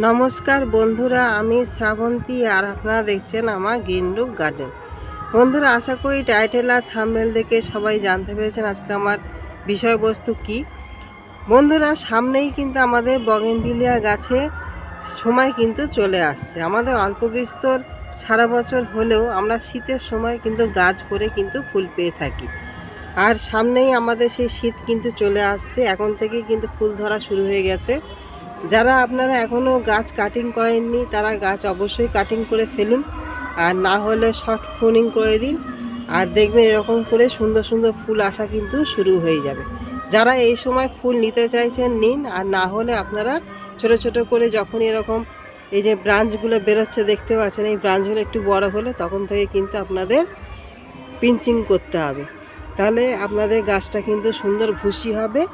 নমস্কার বন্ধুরা, আমি শ্রাবন্তী আর আপনারা দেখছেন আমার গ্রিনরুক গার্ডেন। বন্ধুরা, আশা করি টাইটেল আর থাম্বেল দেখে সবাই জানতে পেরেছেন আজকে আমার বিষয়বস্তু কি। বন্ধুরা, সামনেই কিন্তু আমাদের বগেনভিলিয়া গাছে সময় কিন্তু চলে আসছে। আমাদের অল্প বিস্তর সারা বছর হলেও আমরা শীতের সময় কিন্তু গাছ ভরে কিন্তু ফুল পেয়ে থাকি। আর সামনেই আমাদের সেই শীত কিন্তু চলে আসছে। এখন থেকেই কিন্তু ফুল ধরা শুরু হয়ে গেছে। যারা আপনারা এখনও গাছ কাটিং করেননি, তারা গাছ অবশ্যই কাটিং করে ফেলুন। আর না হলে শর্ট ফোনিং করে দিন। আর দেখবেন এরকম করে সুন্দর সুন্দর ফুল আসা কিন্তু শুরু হয়ে যাবে। যারা এই সময় ফুল নিতে চাইছেন, নিন। আর না হলে আপনারা ছোট ছোট করে যখন এরকম এই যে ব্রাঞ্চগুলো বেরোচ্ছে, দেখতে পাচ্ছেন, এই ব্রাঞ্চগুলো একটু বড় হলে তখন থেকে কিন্তু আপনাদের পিঞ্চিং করতে হবে। তাহলে আপনাদের গাছটা কিন্তু সুন্দর ভুসি হবে।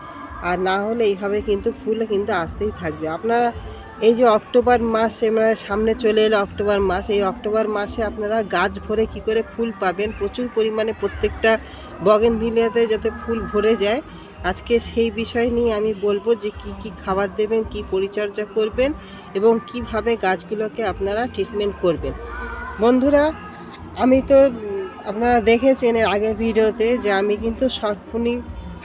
আর না হলে এইভাবে কিন্তু ফুল কিন্তু আসতেই থাকবে। আপনারা এই যে অক্টোবর মাস আমরা সামনে চলে এলো অক্টোবর মাস, এই অক্টোবর মাসে আপনারা গাছ ভরে কি করে ফুল পাবেন? প্রচুর পরিমাণে প্রত্যেকটা বগেন ভিলিয়াতে যাতে ফুল ভরে যায়। আজকে সেই বিষয় নিয়ে আমি বলব যে কি কি খাবার দেবেন, কি পরিচর্যা করবেন এবং কীভাবে গাছগুলোকে আপনারা ট্রিটমেন্ট করবেন। বন্ধুরা, আমি তো, আপনারা দেখেছেন এর আগের ভিডিওতে যে আমি কিন্তু শর্ট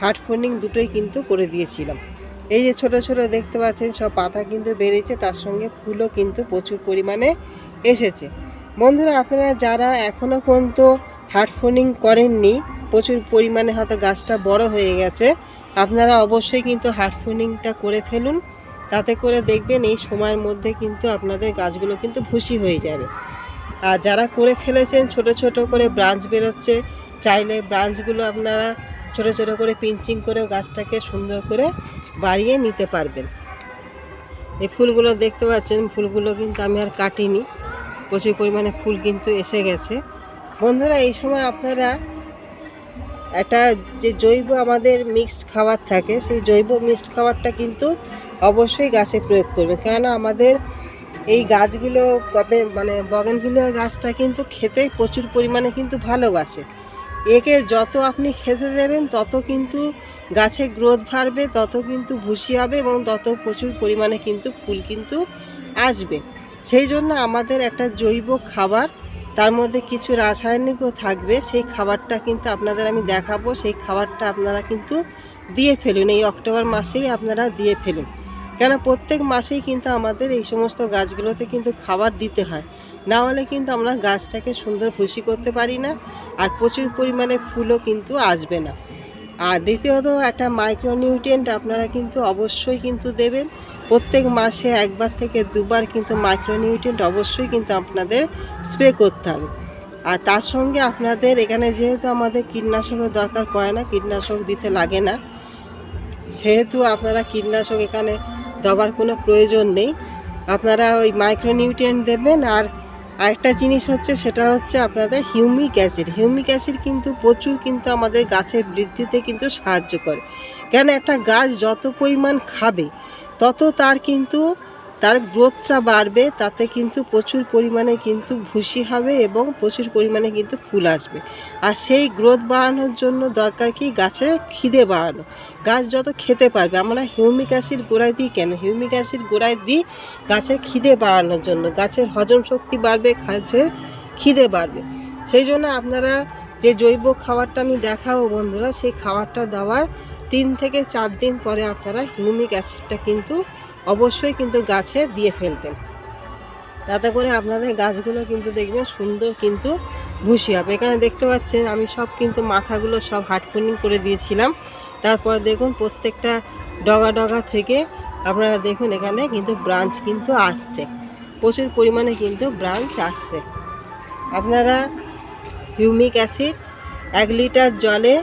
হার্ড ফোনিং দুটোই কিন্তু করে দিয়েছিলাম। এই যে ছোট ছোট দেখতে পাচ্ছেন, সব পাতা কিন্তু বেরিয়েছে তার সঙ্গে ফুলও কিন্তু প্রচুর পরিমাণে এসেছে। বন্ধুরা, আপনারা যারা এখনও পর্যন্ত হার্ড ফোনিং করেননি, প্রচুর পরিমাণে হয়তো গাছটা বড় হয়ে গেছে, আপনারা অবশ্যই কিন্তু হার্ড ফোনিংটা করে ফেলুন। তাতে করে দেখবেন এই সময়ের মধ্যে কিন্তু আপনাদের গাছগুলো কিন্তু ভুসি হয়ে যাবে। আর যারা করে ফেলেছেন, ছোট ছোট করে ব্রাঞ্চ বেরোচ্ছে, চাইলে ব্রাঞ্চগুলো আপনারা ছোট ছোট করে পিঞ্চিং করে গাছটাকে সুন্দর করে বাড়িয়ে নিতে পারবেন। এই ফুলগুলো দেখতে পাচ্ছেন, ফুলগুলো কিন্তু আমি আর কাটিনি। প্রচুর পরিমাণে ফুল কিন্তু এসে গেছে। বন্ধুরা, এই সময় আপনারা একটা যে জৈব আমাদের মিক্সড খাবার থাকে, সেই জৈব মিক্সড খাবারটা কিন্তু অবশ্যই গাছে প্রয়োগ করবে কেননা আমাদের এই গাছগুলো কবে মানে বগেনভিলিয়া গাছটা কিন্তু খেতে প্রচুর পরিমাণে কিন্তু ভালোবাসে। একে যত আপনি খেতে দেবেন, তত কিন্তু গাছে গ্রোথ বাড়বে, তত কিন্তু ভুসি হবে এবং তত প্রচুর পরিমাণে কিন্তু ফুল কিন্তু আসবে। সেই জন্য আমাদের একটা জৈব খাবার, তার মধ্যে কিছু রাসায়নিকও থাকবে, সেই খাবারটা কিন্তু আপনাদের আমি দেখাবো, সেই খাবারটা আপনারা কিন্তু দিয়ে ফেলুন। এই অক্টোবর মাসেই আপনারা দিয়ে ফেলুন। কেন প্রত্যেক মাসেই কিন্তু আমাদের এই সমস্ত গাছগুলোতে কিন্তু খাবার দিতে হয়। না হলে কিন্তু আমরা গাছটাকে সুন্দর ভুসি করতে পারি না আর প্রচুর পরিমাণে ফুলও কিন্তু আসবে না। আর দ্বিতীয়ত একটা মাইক্রোনিউট্রিয়েন্ট আপনারা কিন্তু অবশ্যই কিন্তু দেবেন। প্রত্যেক মাসে একবার থেকে দুবার কিন্তু মাইক্রোনিউট্রিয়েন্ট অবশ্যই কিন্তু আপনাদের স্প্রে করতে হবে। আর তার সঙ্গে আপনাদের এখানে যেহেতু আমাদের কীটনাশকের দরকার পড়ে না, কীটনাশক দিতে লাগে না, সেহেতু আপনারা কীটনাশক এখানে দেওয়ার কোনো প্রয়োজন নেই। আপনারা ওই মাইক্রোনিউট্রিয়েন্ট দেবেন আর আরেকটা জিনিস হচ্ছে, সেটা হচ্ছে আপনাদের হিউমিক অ্যাসিড হিউমিক অ্যাসিড কিন্তু প্রচুর কিন্তু আমাদের গাছের বৃদ্ধিতে কিন্তু সাহায্য করে। কেন? একটা গাছ যত পরিমাণ খাবে, তত তার কিন্তু তার গ্রোথটা বাড়বে, তাতে কিন্তু প্রচুর পরিমাণে কিন্তু ভুসি হবে এবং প্রচুর পরিমাণে কিন্তু ফুল আসবে। আর সেই গ্রোথ বাড়ানোর জন্য দরকার কি গাছের খিদে বাড়ানো। গাছ যত খেতে পারবে, আমরা হিউমিক অ্যাসিড গোড়ায় দিই কেন? হিউমিক অ্যাসিড গোড়ায় দিই গাছের খিদে বাড়ানোর জন্য। গাছের হজম শক্তি বাড়বে, গাছের খিদে বাড়বে। সেই জন্য আপনারা যে জৈব খাবারটা আমি দেখাবো বন্ধুরা, সেই খাবারটা দেওয়ার তিন থেকে চার দিন পরে আপনারা হিউমিক অ্যাসিডটা কিন্তু অবশ্যই কিন্তু গাছে দিয়ে ফেলবেন। তাতে করে আপনাদের গাছগুলো কিন্তু দেখবেন সুন্দর কিন্তু ভুসি হবে। এখানে দেখতে পাচ্ছেন আমি সব কিন্তু মাথাগুলো সব হাটফুনিং করে দিয়েছিলাম। তারপর দেখুন প্রত্যেকটা ডগা ডগা থেকে আপনারা দেখুন এখানে কিন্তু ব্রাঞ্চ কিন্তু আসছে। প্রচুর পরিমাণে কিন্তু ব্রাঞ্চ আসছে। আপনারা হিউমিক অ্যাসিড এক লিটার জলে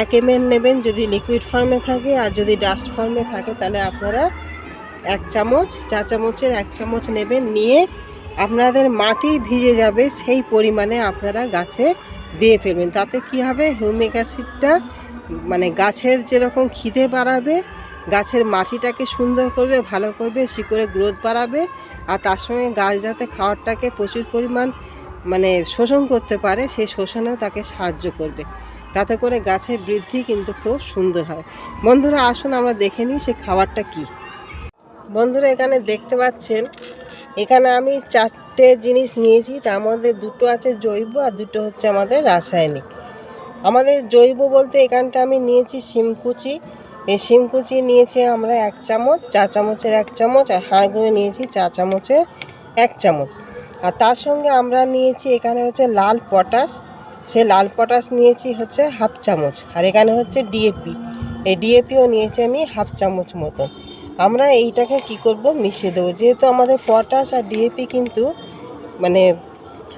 এক এম নেবেন যদি লিকুইড ফর্মে থাকে আর যদি ডাস্ট ফর্মে থাকে তাহলে আপনারা এক চামচ, চা চামচের এক চামচ নেবেন, নিয়ে আপনাদের মাটি ভিজে যাবে সেই পরিমাণে আপনারা গাছে দিয়ে ফেলবেন। তাতে কি হবে? হিউমিক অ্যাসিডটা মানে গাছের যেরকম খিদে বাড়াবে, গাছের মাটিটাকে সুন্দর করবে, ভালো করবে, শিকড়ে গ্রোথ বাড়াবে, আর তার সঙ্গে গাছ যাতে খাবারটাকে প্রচুর পরিমাণ মানে শোষণ করতে পারে, সেই শোষণেও তাকে সাহায্য করবে। তাতে করে গাছের বৃদ্ধি কিন্তু খুব সুন্দর হয়। বন্ধুরা, আসুন আমরা দেখে নিই সে খাবারটা কী। বন্ধুরা, এখানে দেখতে পাচ্ছেন, এখানে আমি চারটে জিনিস নিয়েছি, তার মধ্যে দুটো আছে জৈব আর দুটো হচ্ছে আমাদের রাসায়নিক। আমাদের জৈব বলতে এখানটা আমি নিয়েছি শিমকুচি এই শিমকুচি নিয়েছি আমরা এক চামচ, চা চামচের এক চামচ, আর হাড়গুঁড়ো নিয়েছি চা চামচের এক চামচ। আর তার সঙ্গে আমরা নিয়েছি এখানে হচ্ছে লাল পটাশ। সে লাল পটাশ নিয়েছি হচ্ছে হাফ চামচ, আর এখানে হচ্ছে ডিএপি। এই ডিএপিও নিয়েছি আমি হাফ চামচ মতন। আমরা এইটাকে কি করব? মিশিয়ে দেবো। যেহেতু আমাদের পটাশ আর ডিএপি কিন্তু মানে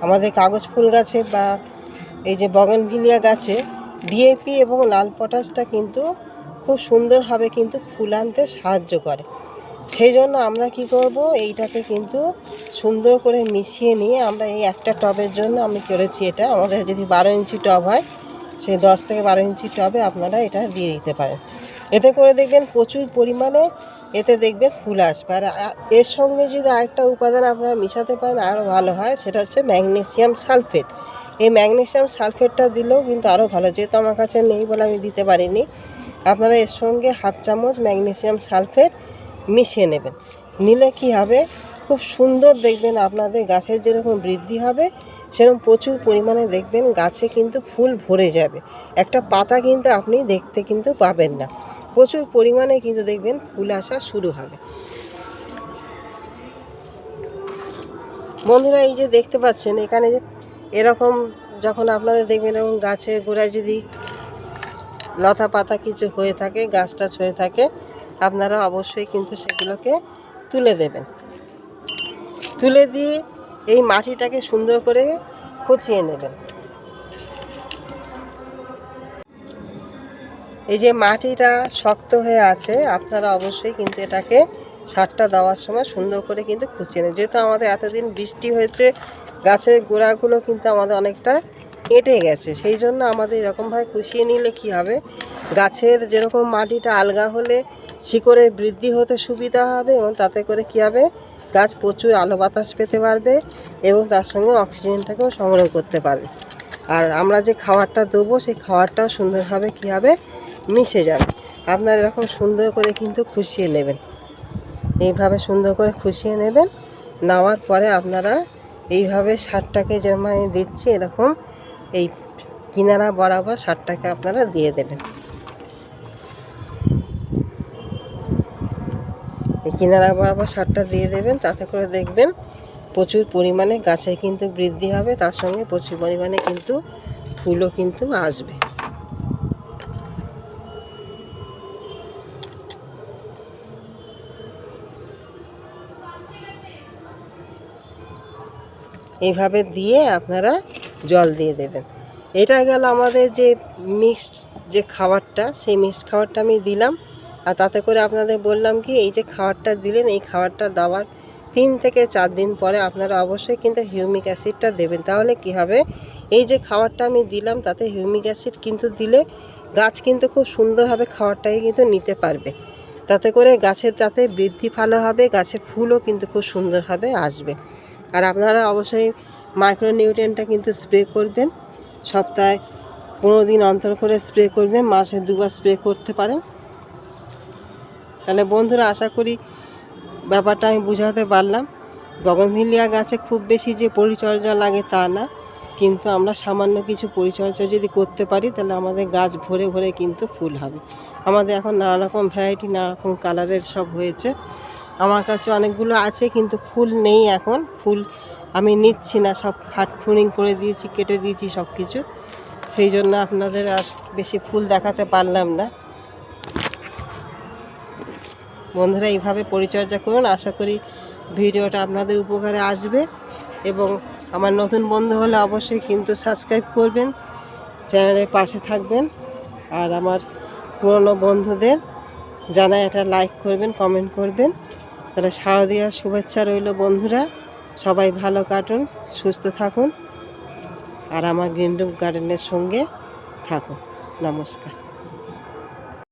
আমাদের কাগজ ফুল গাছে বা এই যে বগনভিলিয়া গাছে ডিএপি এবং লাল পটাশটা কিন্তু খুব সুন্দরভাবে কিন্তু ফুল আনতে সাহায্য করে। সেই জন্য আমরা কি করব? এইটাকে কিন্তু সুন্দর করে মিশিয়ে নিয়ে আমরা এই একটা টবের জন্য আমি করেছি এটা। আমাদের যদি বারো ইঞ্চি টব হয় সেই দশ থেকে বারো ইঞ্চি টবে আপনারা এটা দিয়ে দিতে পারেন। এতে করে দেখবেন প্রচুর পরিমাণে এতে দেখবে ফুল আসবে। আর এর সঙ্গে যদি আরেকটা উপাদান আপনারা মিশাতে পারেন আরও ভালো হয়, সেটা হচ্ছে ম্যাগনেসিয়াম সালফেট। এই ম্যাগনেসিয়াম সালফেটটা দিলেও কিন্তু আরও ভালো, যেহেতু আমার কাছে নেই বলে আমি দিতে পারিনি। আপনারা এর সঙ্গে হাফ চামচ ম্যাগনেসিয়াম সালফেট মিশিয়ে নেবেন। নিলে কি হবে? খুব সুন্দর দেখবেন আপনাদের গাছের যেরকম বৃদ্ধি হবে, সেরকম প্রচুর পরিমাণে দেখবেন গাছে কিন্তু ফুল ভরে যাবে। একটা পাতা কিন্তু আপনি দেখতে কিন্তু পাবেন না। প্রচুর পরিমাণে কিন্তু দেখবেন ফুল আসা শুরু হবে। বন্ধুরা, এই যে দেখতে পাচ্ছেন, এখানে যে এরকম যখন আপনাদের দেখবেন এরকম গাছের গোড়ায় যদি লতা পাতা কিছু হয়ে থাকে, গাছ টাছ হয়ে থাকে, আপনারা অবশ্যই কিন্তু সেগুলোকে তুলে দেবেন। তুলে দিয়ে এই মাটিটাকে সুন্দর করে খুঁচিয়ে নেবেন। এই যে মাটিটা শক্ত হয়ে আছে, আপনারা অবশ্যই কিন্তু এটাকে সারটা দেওয়ার সময় সুন্দর করে কিন্তু খুঁচিয়ে নেন যেহেতু আমাদের এতদিন বৃষ্টি হয়েছে, গাছের গোড়াগুলো কিন্তু আমাদের অনেকটা কেটে গেছে। সেই জন্য আমাদের এরকমভাবে খুশিয়ে নিলে কি হবে? গাছের যেরকম মাটিটা আলগা হলে শিকড়ে বৃদ্ধি হতে সুবিধা হবে এবং তাতে করে কি হবে? গাছ প্রচুর আলো বাতাস পেতে পারবে এবং তার সঙ্গে অক্সিজেনটাকেও সংগ্রহ করতে পারবে। আর আমরা যে খাবারটা দেবো, সেই খাবারটাও সুন্দরভাবে কী হবে মিশে যাবে। আপনারা এরকম সুন্দর করে কিন্তু খুশিয়ে নেবেন। এইভাবে সুন্দর করে খুশিয়ে নেবেন, নেওয়ার পরে আপনারা এইভাবে সারটাকে আমি দিচ্ছি, এরকম এই কিনারা বরাবর সারটাকে আপনারা দিয়ে দেবেন। কিনারা বরাবর সারটা দিয়ে দেবেন, তাতে করে দেখবেন প্রচুর পরিমাণে গাছে কিন্তু বৃদ্ধি হবে, তার সঙ্গে প্রচুর পরিমাণে কিন্তু ফুলও কিন্তু আসবে। এইভাবে দিয়ে আপনারা জল দিয়ে দেবেন। এটা গেল আমাদের যে মিক্সড যে খাবারটা, সেই মিক্সড খাবারটা আমি দিলাম। আর তাতে করে আপনাদের বললাম কি, এই যে খাবারটা দিলেন, এই খাবারটা দেওয়ার তিন থেকে চার দিন পরে আপনারা অবশ্যই কিন্তু হিউমিক অ্যাসিডটা দেবেন। তাহলে কি হবে? এই যে খাবারটা আমি দিলাম, তাতে হিউমিক অ্যাসিড কিন্তু দিলে গাছ কিন্তু খুব সুন্দরভাবে খাবারটাকে কিন্তু নিতে পারবে। তাতে করে গাছের তাতে বৃদ্ধি ভালো হবে গাছে ফুলও কিন্তু খুব সুন্দরভাবে আসবে। আর আপনারা অবশ্যই মাইক্রো নিউট্রিয়েন্টটা কিন্তু স্প্রে করবেন। সপ্তাহে পনেরো দিন অন্তর করে স্প্রে করবেন, মাসে দুবার স্প্রে করতে পারেন। তাহলে বন্ধুরা আশা করি ব্যাপারটা আমি বুঝাতে পারলাম। গগনভিলিয়া গাছে খুব বেশি যে পরিচর্যা লাগে তা না, কিন্তু আমরা সামান্য কিছু পরিচর্যা যদি করতে পারি, তাহলে আমাদের গাছ ভরে ভরে কিন্তু ফুল হবে। আমাদের এখন নানা রকম ভ্যারাইটি নানা রকম কালারের সব হয়েছে। আমার কাছে অনেকগুলো আছে, কিন্তু ফুল নেই এখন। ফুল আমি নিচ্ছি না, সব হাট ফুনিং করে দিয়েছি, কেটে দিয়েছি সব কিছু সেই জন্য আপনাদের আর বেশি ফুল দেখাতে পারলাম না। বন্ধুরা এইভাবে পরিচর্যা করুন। আশা করি ভিডিওটা আপনাদের উপকারে আসবে এবং আমার নতুন বন্ধু হলে অবশ্যই কিন্তু সাবস্ক্রাইব করবেন, চ্যানেলের পাশে থাকবেন আর আমার পুরনো বন্ধুদের জানায় একটা লাইক করবেন, কমেন্ট করবেন। তাহলে শারদীয়ার শুভেচ্ছা রইল বন্ধুরা। সবাই ভালো কাটুন, সুস্থ থাকুন আর আমার গ্রিন গার্ডেনের সঙ্গে থাকুন। নমস্কার।